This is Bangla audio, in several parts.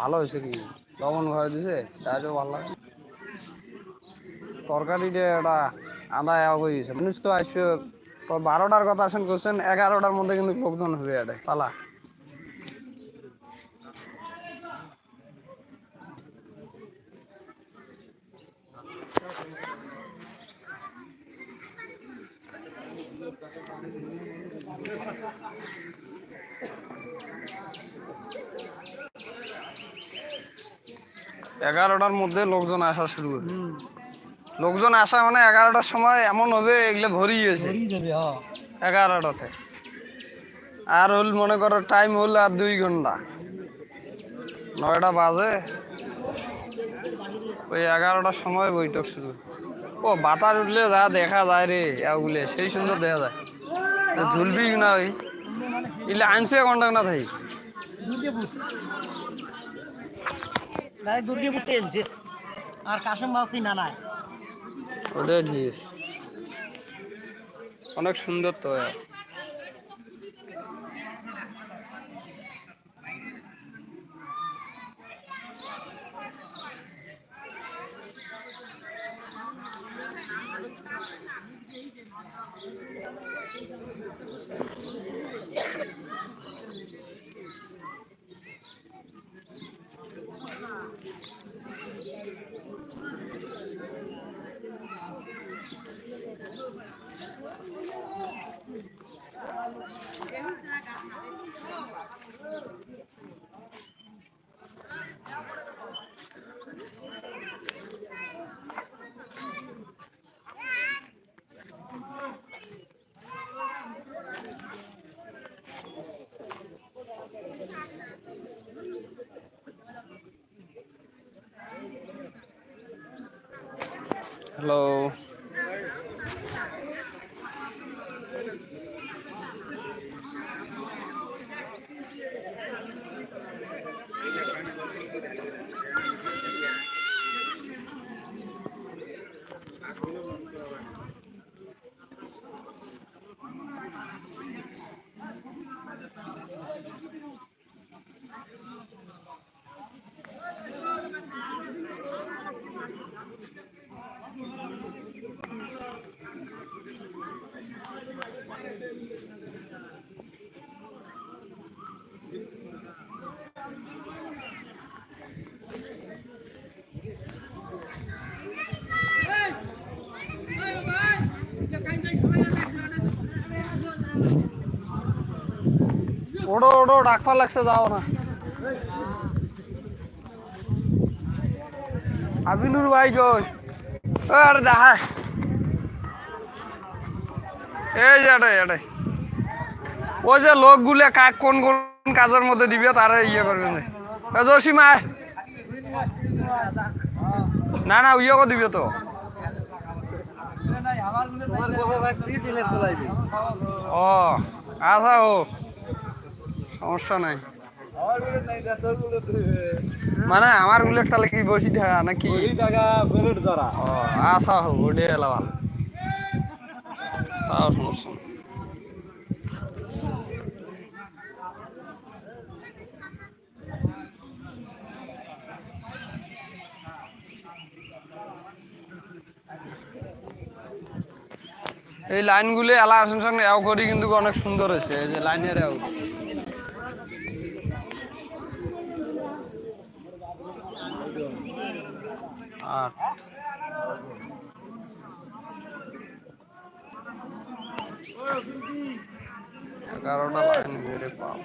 ভালো হয়েছে কি? লবণ ঘরে দিছে তাইলেও ভালো লাগে তরকারি যে এটা আদা এয়া করে মানুষ তো আসবে, তো বারোটার কথা আসেন করছেন এগারোটার মধ্যে কিন্তু লোকজন হবে এটা পালা। এগারোটার মধ্যে লোকজন আসা শুরু হবে। লোকজন আসা মানে এগারোটার সময় এমন হবে এগুলো ভরি গেছে। এগারোটাতে। আর হল মনে করো টাইম হল আর দুই ঘণ্টা। নয়টা বাজে। ওই এগারোটার সময় বৈঠক শুরু। ও বাতাস উঠলে যা দেখা যায় রে এগুলো সেই সুন্দর দেখা যায়। ঝুলবি না ওই। ইলে আনছে ঘণ্টা না দুর্গীপুর টেনছে আর কাশম না নাই ওটাই ঠিক অনেক সুন্দর তো এ। ওড়ো ওড়ো ডাকফা লাগছে, যাও না। আবিনুর ভাই জোশ আরে, দেখা। এই যে এটাই এটাই ওই যে লোকগুলো কাক কোন কোন কাজের মধ্যে দিবে, তারা ইয়ে করবে না। জসিমা আয়। না না ইয়ে করে দিবে তো। ও আচ্ছা ও। সমস্যা নাই। মানে আমারগুলো তাহলে কি বসি থাকা নাকি? ও আচ্ছা হোক ওটাই এলা ভালো তাও সমস্যা। এই লাইনগুলি এলা আসেন সঙ্গে এও করি কিন্তু অনেক সুন্দর হয়েছে এই যে লাইনের এও। আট। এগারোটা লাইন ঘুরে পাব।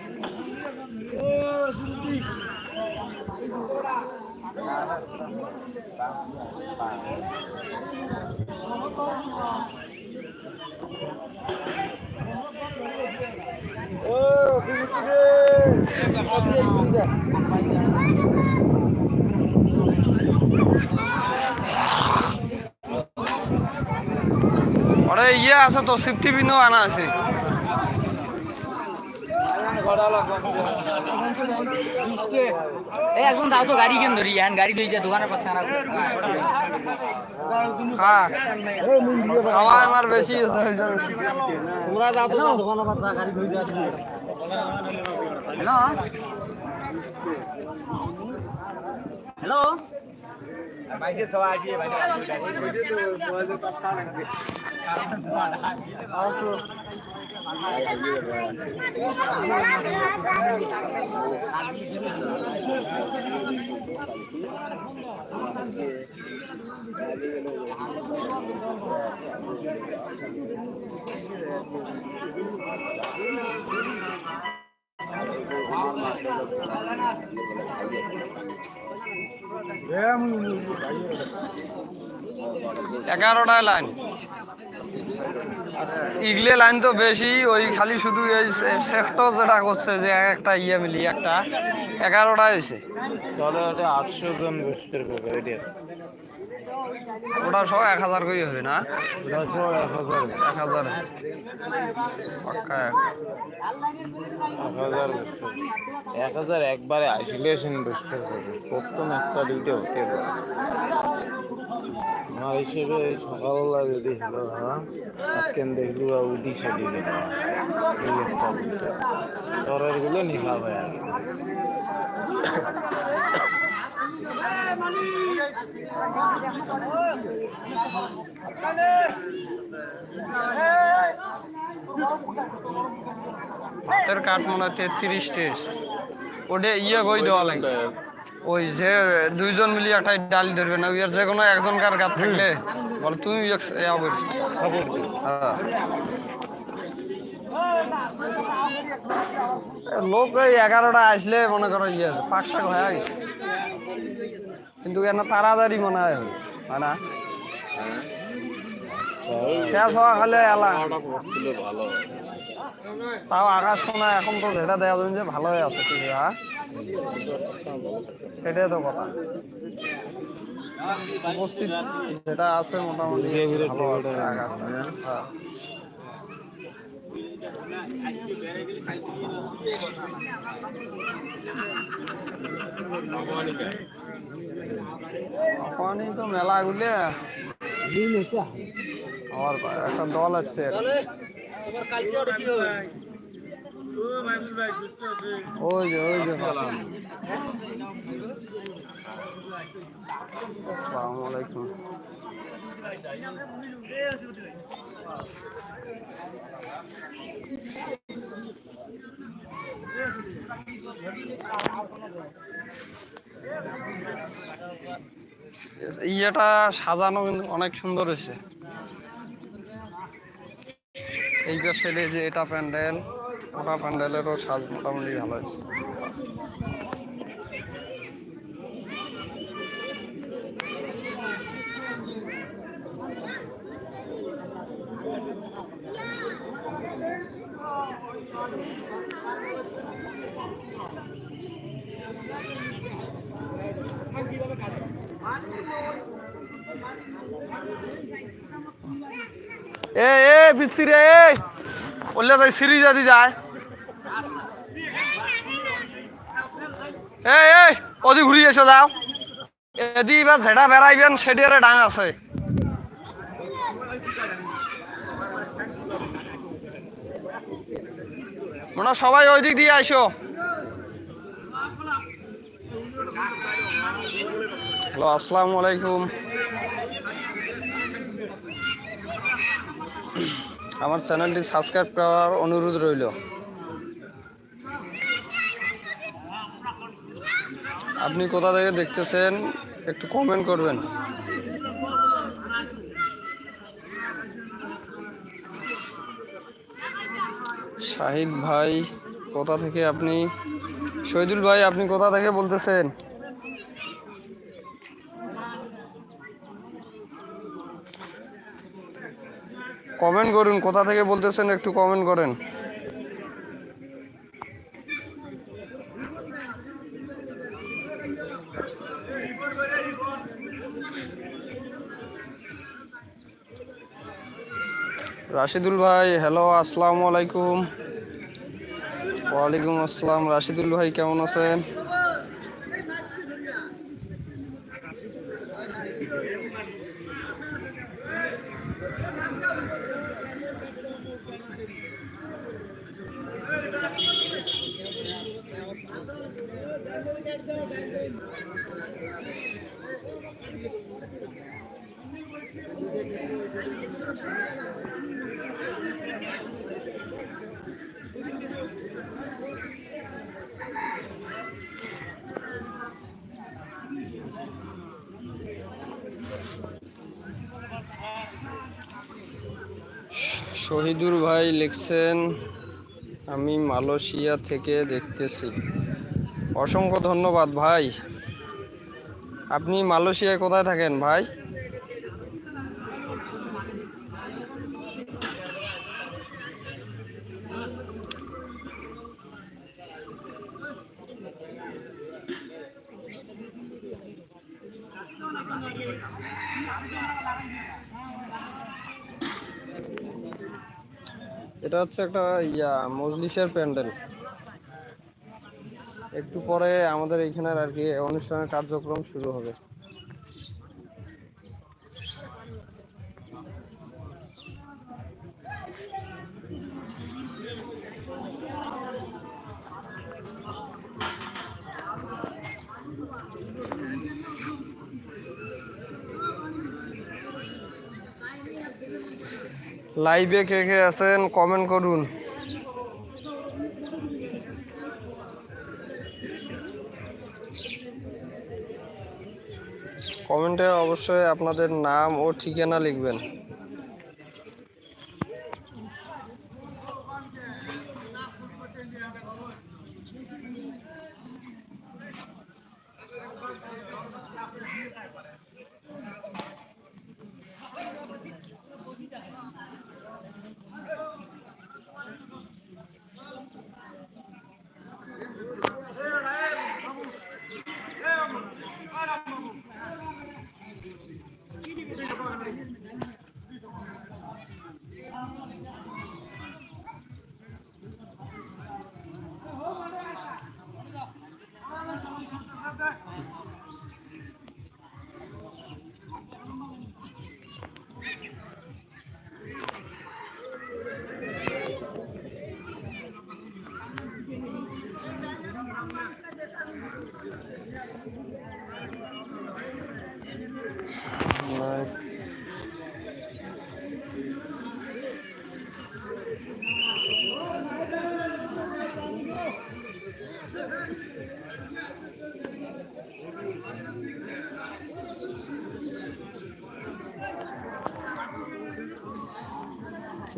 ওরে ইয়ে আছে তো সিফটি বিনও আনা আছে। এই এখন যাও তো গাড়ি কেন ধরি। এখন গাড়ি ধরি দোকানের পাশে আনা হ্যাঁ খাওয়া আমার বেশি আছে তোমরা যাও তো দোকানের পাশে গাড়ি ধরি ও হ্যালো? মাইকে সবাই আসিয়ে ভাই Thank you. এগারোটায় লাইন ইগলে লাইন তো বেশি, ওই খালি শুধু এই সেক্টর যেটা করছে যে একটা ইয়ে মিলি একটা, এগারোটায় হয়েছে। আটশো জন ওটা সব এক হাজার করে হবে, না? এক হাজার। পাক্কা এক। হাজার এক হাজার একবারে আইসোলেশন বসতে পারবে প্রথম একটা, দুইটা হতে পারে। আমার হিসেবে সকালবেলা যদি হলো হ্যাঁ আজকে দেখলি বা উদি চলি গেল এই একটা গুলো নিখা ভাই আগে ভাতের কাঠ মনে হয় তেত্রিশ টেস। ওটা ইয়ে কই দেওয়া লাগবে ওই যে দুইজন মিলিয়ে একটা ডাল ধরবে না, ওই যে কোনো একজন একজনকার গাছ থাকলে বলে তুমি হ্যাঁ লোক ওই এগারোটা আসলে মনে করো ইয়ে পাক শাক হয়ে গেছে। কিন্তু কেন তাড়াতাড়ি মনে হয়। হয় না? শেষ হওয়া খালে এলা। তাও আকাশ শোনা এখন তো যেটা দেওয়া যাবে যে ভালো হয়ে আছে ঠিক হ্যাঁ? সেটাই তো কথা। উপস্থিত যেটা আছে মোটামুটি ভালো আছে, আকাশ হ্যাঁ। পানি তো মেলা গুলে। আমার একটা দল আসছে। ওই যে ওই যে আসসালামু আলাইকুম। ইয়েটা সাজানো কিন্তু অনেক সুন্দর হয়েছে। এই পাশে যে এটা প্যান্ডেল, ওটা প্যান্ডেলেরও সাজ মোটামুটি ভালো হয়েছে। এ এ, বিচ্ছি রে বললে তাই যদি যায়। এই এই ঘুরি এসে যাও। এদি এবার যেটা বেড়াইবেন সেটিয়ারে ডাং আছে। মনে সবাই ওই দিক দিয়ে আইসো। হ্যালো আসসালামু আলাইকুম। আমার চ্যানেলটি সাবস্ক্রাইব করার অনুরোধ রইল। আপনি কোথা থেকে দেখতেছেন একটু কমেন্ট করবেন। শাহিদ ভাই, কোথা থেকে আপনি? শহীদুল ভাই, আপনি কোথা থেকে বলতেছেন? কমেন্ট করুন, কোথা থেকে বলতেছেন একটু কমেন্ট করেন। রাশিদুল ভাই হ্যালো আসসালামু আলাইকুম। ওয়ালাইকুম আসসালাম। রাশিদুল ভাই, কেমন আছেন? শহীদুর ভাই লিখছেন আমি মালয়েশিয়া থেকে দেখতেছি। অসংখ্য ধন্যবাদ ভাই। আপনি মালয়েশিয়ায় কোথায় থাকেন ভাই? এটা হচ্ছে একটা ইয়া মজলিসের প্যান্ডেল। একটু পরে আমাদের এইখানের আর কি অনুষ্ঠানের কার্যক্রম শুরু হবে। লাইভে কে কে আছেন কমেন্ট করুন। কমেন্টে অবশ্যই আপনাদের নাম ও ঠিকানা লিখবেন।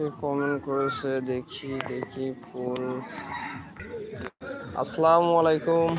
কে কমেন্ট করেছে দেখি দেখি ফুল। আসসালামু আলাইকুম।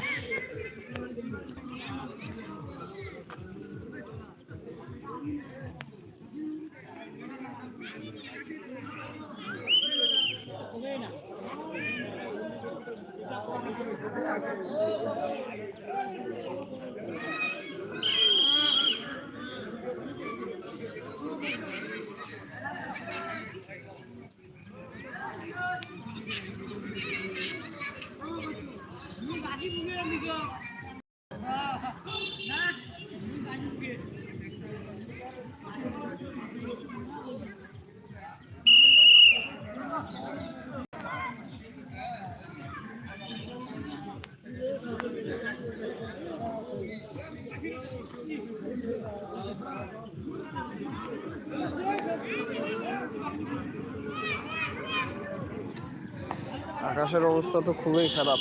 আকাশের অবস্থা তো খুবই খারাপ।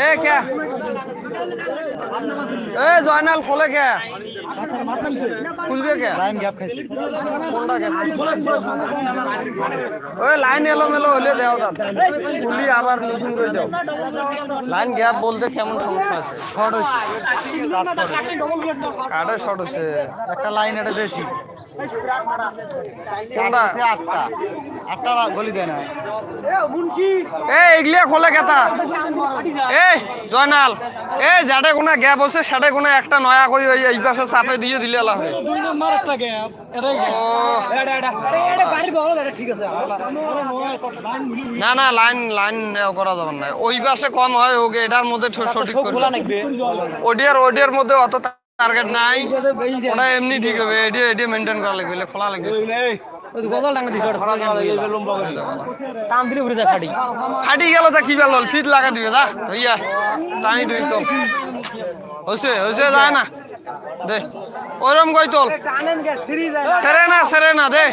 এ কে? এ জয়নাল খোলে কে? খুলবে কে লাইন গ্যাপ মেলো কোনটা কে ওই লাইন এলোমেলো হলে দেও দাদা। খুলি আবার নতুন করে দাও। লাইন গ্যাপ বলতে কেমন সমস্যা আছে? শর্ট হচ্ছে কার্ডে শর্ট হচ্ছে একটা লাইন এটা বেশি। আটটা আটটা গলি দেয় না এ খোলে কেতা। এই জয়নাল। এই যাতে কোনো গ্যাপ আছে সেটা কোনো একটা নয়া করে ওই এই পাশে চাপে দিয়ে দিলে আলা হয় দুই নম্বর একটা গ্যাপ। না না লাইন লাইন নেওয়া করা যাবে না। ওই পাশে কম হয় ওকে এটার মধ্যে সঠিক ওডিয়ার ওডিয়ার মধ্যে অত টার্গেট নাই। ওটা এমনি ঠিক হবে এডি এডি মেনটেন করা লাগবে খোলা লাগবে। গজল ডাঙ্গা দিছে টান দিলে উড়ে যায় ফাটি। ফাটি গেল তা কি বেলল ফিট লাগা দিবে যা হইয়া টানি দুই তো। হয়েছে হয়েছে যায় না। দে, ওরম কই তোল? সিরি না সেরে না দে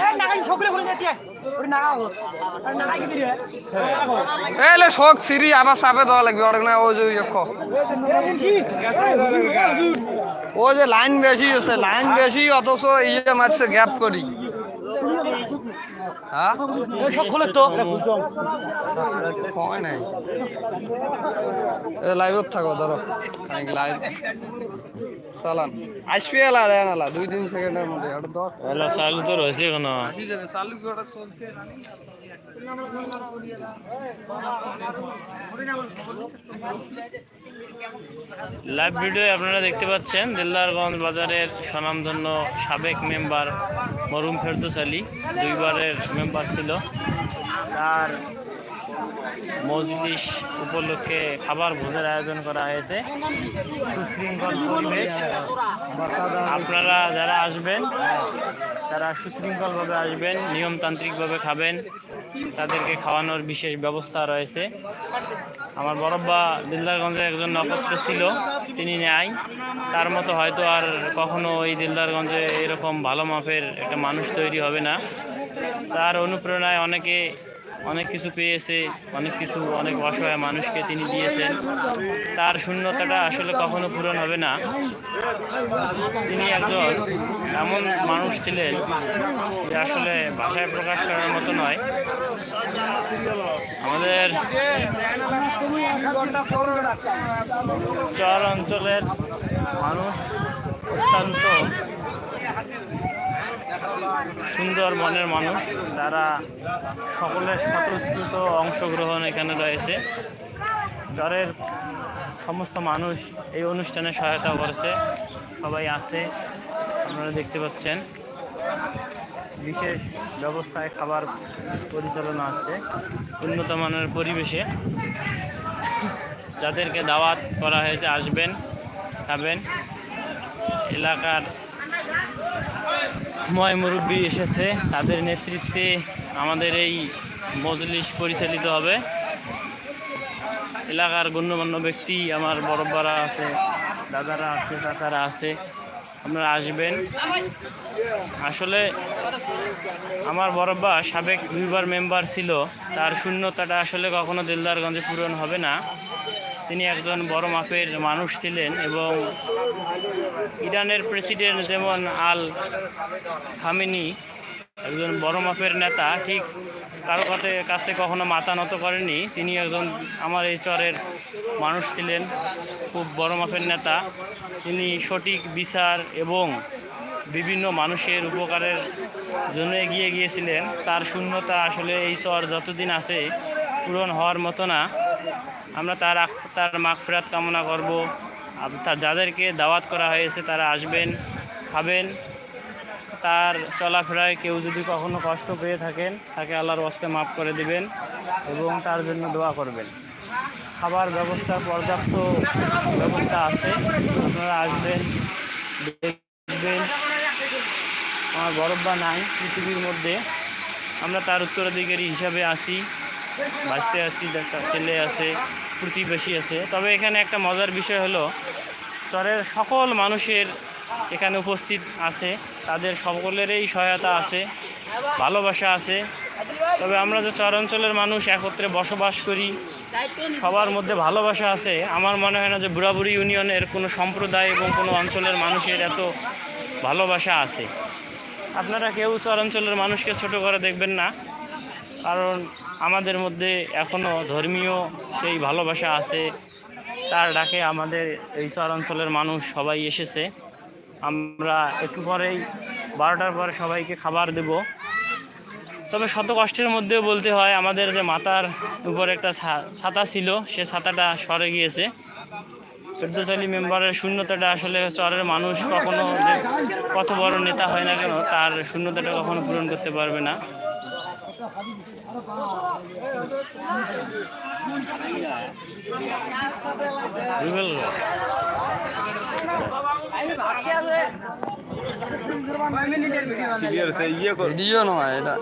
এলে শোক সিরি আবার চাপে দেওয়া লাগবে, ওর না ওই যে ইয়ক ও যে লাইন বেশি আছে লাইন বেশি, অথচ ইয়ে মারছে, গ্যাপ করি। হ্যাঁ? সব খোলে তো। নাই। এ লাইভত থাকো ধরো। লাইভ চালান। আসবি এলা দেন এলা দুই তিন সেকেন্ডের মধ্যে আর দশ চালু তো রয়েছে কোনো চালু চলছে? লাইভ ভিডিও আপনারা দেখতে পাচ্ছেন দিল্লারগঞ্জ বাজারের স্বনামধন্য সাবেক মেম্বার মরুম ফেরদৌস আলী। দুইবারের মেম্বার ছিল। তার মজলিস উপলক্ষে খাবার ভোজের আয়োজন করা হয়েছে। সুশৃঙ্খল পরিবেশ। আপনারা যারা আসবেন, তারা সুশৃঙ্খলভাবে আসবেন, নিয়মতান্ত্রিকভাবে খাবেন। তাদেরকে খাওয়ানোর বিশেষ ব্যবস্থা রয়েছে। আমার বরব্বা দিলদারগঞ্জের একজন নক্ষত্র ছিল, তিনি নেয়। তার মতো হয়তো আর কখনো ওই দিলদারগঞ্জে এরকম ভালো মাপের একটা মানুষ তৈরি হবে না। তার অনুপ্রেরণায় অনেকে অনেক কিছু পেয়েছে, অনেক কিছু, অনেক অসহায় মানুষকে তিনি দিয়েছেন। তার শূন্যতাটা আসলে কখনো পূরণ হবে না। তিনি একজন এমন মানুষ ছিলেন যে আসলে ভাষায় প্রকাশ করার মতো নয়। আমাদের চর অঞ্চলের মানুষ অত্যন্ত সুন্দর মনের মানুষ। তারা সকলের স্বতঃস্ফূর্ত অংশগ্রহণ এখানে রয়েছে। চরের সমস্ত মানুষ এই অনুষ্ঠানে সহায়তা করেছে। সবাই আছে, আপনারা দেখতে পাচ্ছেন। বিশেষ ব্যবস্থায় খাবার পরিচালনা আছে, উন্নত মানের পরিবেশে। যাদেরকে দাওয়াত করা হয়েছে, আসবেন, খাবেন। এলাকার ময় মুরব্বী এসেছে। তাদের নেতৃত্বে আমাদের এই মজলিস পরিচালিত হবে। এলাকার গণ্যমান্য ব্যক্তি আমার বড়বারা আছে, দাদারা আছে, কাকারা আছে, আপনারা আসবেন। আসলে আমার বড়ব্বা সাবেক দুইবার মেম্বার ছিল, তার শূন্যতাটা আসলে কখনো দিলদারগঞ্জে পূরণ হবে না। তিনি একজন বড় মাপের মানুষ ছিলেন এবং ইরানের প্রেসিডেন্ট যেমন আল খামেনি, একজন বড় মাপের নেতা, ঠিক কারও কাছে কাছে কখনো মাথা নত করেনি তিনি একজন আমার এই চরের মানুষ ছিলেন, খুব বড় মাপের নেতা। তিনি সঠিক বিচার এবং বিভিন্ন মানুষের উপকারের জন্য এগিয়ে গিয়েছিলেন। তার শূন্যতা আসলে এই চর যতদিন আছে পূরণ হওয়ার মতো না। আমরা তার তার মাগফিরাত কামনা করব। যাদেরকে দাওয়াত করা হয়েছে তারা আসবেন, খাবেন। তার চলাফেরায় কেউ যদি কখনো কষ্ট পেয়ে থাকেন, তাকে আল্লাহর অস্তে মাফ করে দিবেন এবং তার জন্য দোয়া করবেন। খাবার ব্যবস্থা, পর্যাপ্ত ব্যবস্থা আছে। আপনারা আসবেন, দেখবেন। আমার বরব্বা নাই পৃথিবীর মধ্যে। আমরা তার উত্তরাধিকারী হিসাবে আছি বাঁচতে দেখা- ছেলে আছে প্রতিবেশী আছে। তবে এখানে একটা মজার বিষয় হলো, চরের সকল মানুষের এখানে উপস্থিত আছে, তাদের সকলেরই সহায়তা আছে, ভালোবাসা আছে। তবে আমরা যে চর অঞ্চলের মানুষ একত্রে বসবাস করি, সবার মধ্যে ভালোবাসা আছে, আমার মনে হয় না যে বুড়াবুড়ি ইউনিয়নের কোনো সম্প্রদায় এবং কোনো অঞ্চলের মানুষের এত ভালোবাসা আছে। আপনারা কেউ চর অঞ্চলের মানুষকে ছোট করে দেখবেন না, কারণ আমাদের মধ্যে এখনও ধর্মীয় সেই ভালোবাসা আছে। তার ডাকে আমাদের এই চর অঞ্চলের মানুষ সবাই এসেছে। আমরা একটু পরেই বারোটার পরে সবাইকে খাবার দেব। তবে শত কষ্টের মধ্যেও বলতে হয়, আমাদের যে মাথার উপর একটা ছাতা ছিল, সে ছাতাটা সরে গিয়েছে। চোদ্দশালী মেম্বারের শূন্যতাটা আসলে চরের মানুষ কখনো যে কত বড় নেতা হয় না কেন, তার শূন্যতাটা কখনো পূরণ করতে পারবে না। ভিডিও নয় এটা।